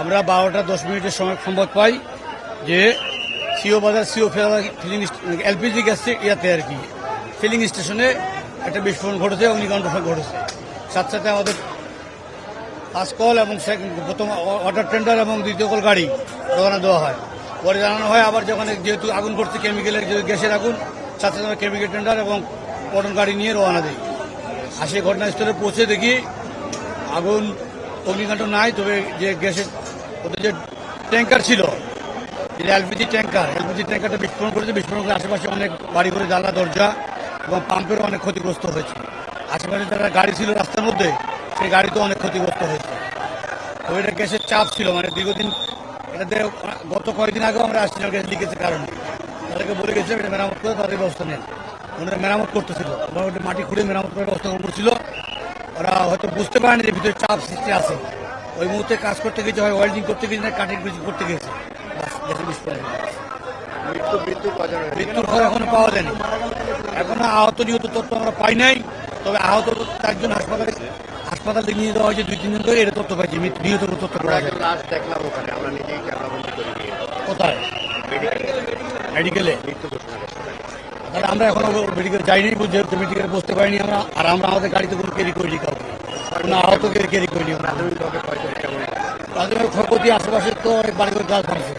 আমরা বারোটা দশ মিনিটের সময় সম্ভব পাই যে সিও বাজার, সিও ফিলিং মানে এলপিজি গ্যাস ইয়াতে আর কি। ফিলিং স্টেশনে একটা বিস্ফোরণ ঘটেছে, অগ্নিকাণ্ড ঘটেছে। সাথে সাথে আমাদের ফার্স্ট কল এবং প্রথম ওয়াটার টেন্ডার এবং দ্বিতীয় কল গাড়ি রওনা দেওয়া হয়। পরে জানানো হয় আবার যখন যেহেতু আগুন করছে কেমিক্যালের গ্যাসের আগুন, সাথে সাথে কেমিক্যাল টেন্ডার এবং পটন গাড়ি নিয়ে রওনা দেয় আর সেই ঘটনাস্থলে পৌঁছে দেখি আগুন অগ্নিকাণ্ড নাই, তবে যে গ্যাসের ওদের যে ট্যাঙ্কার ছিল এলপিজি ট্যাঙ্কার, এলপিজি ট্যাঙ্কারটা বিস্ফোরণ করেছে। বিস্ফোরণ করে আশেপাশে অনেক বাড়ি করে জানলা, দরজা এবং পাম্পেরও অনেক ক্ষতিগ্রস্ত হয়েছে। আশেপাশে যারা গাড়ি ছিল রাস্তার মধ্যে সেই গাড়ি তো অনেক ক্ষতিগ্রস্ত হয়েছে। তো এটা গ্যাসের চাপ ছিল মানে দীর্ঘদিন এটাতে গত কয়েকদিন আগেও আমরা আসছিলাম গ্যাস লিকেজের কারণে। তাদেরকে বলে গেছিলাম এটা মেরামত করে তাদের ব্যবস্থা নেন। ওনারা মেরামত করতেছিল। ওরা ওটা মাটি খুঁড়ে মেরামত করার ব্যবস্থা করছিল ওরা হয়তো বুঝতে পারেনি যে ভিতরে চাপ সৃষ্টি আছে। ওই মুহূর্তে কাজ করতে গেছে হয় ওয়েল্ডিং করতে গেছে না কাটিং করতে গেছে? মৃত্যুর খবর এখনও পাওয়া যায়নি। এখনও আহত নিহত তথ্য আমরা পাই নাই। তবে আহত চারজন হাসপাতালে হাসপাতালে নিয়ে যাওয়া হয়েছে দুই তিনজন করে এটা তথ্য পাইছি নিহত তথ্য আমরা পাওয়া যায়। লাশ দেখলাম ওখানে আমরা নিজেই ক্যামেরাবন্দি করে। নিয়ে কোথায়? মেডিকেলে। তাহলে আমরা এখনও মেডিকেল যাইনি যেহেতু মেডিকেলে বসতে পারিনি আমরা আর আমরা আমাদের গাড়িতে কোনো ক্যারি করিনি কাউকে। কোনো আহত ক্যারি করিনি তাদের ক্ষয়ক্ষতি আশেপাশে তো অনেক বাড়ি করে গাছ ভাঙছে।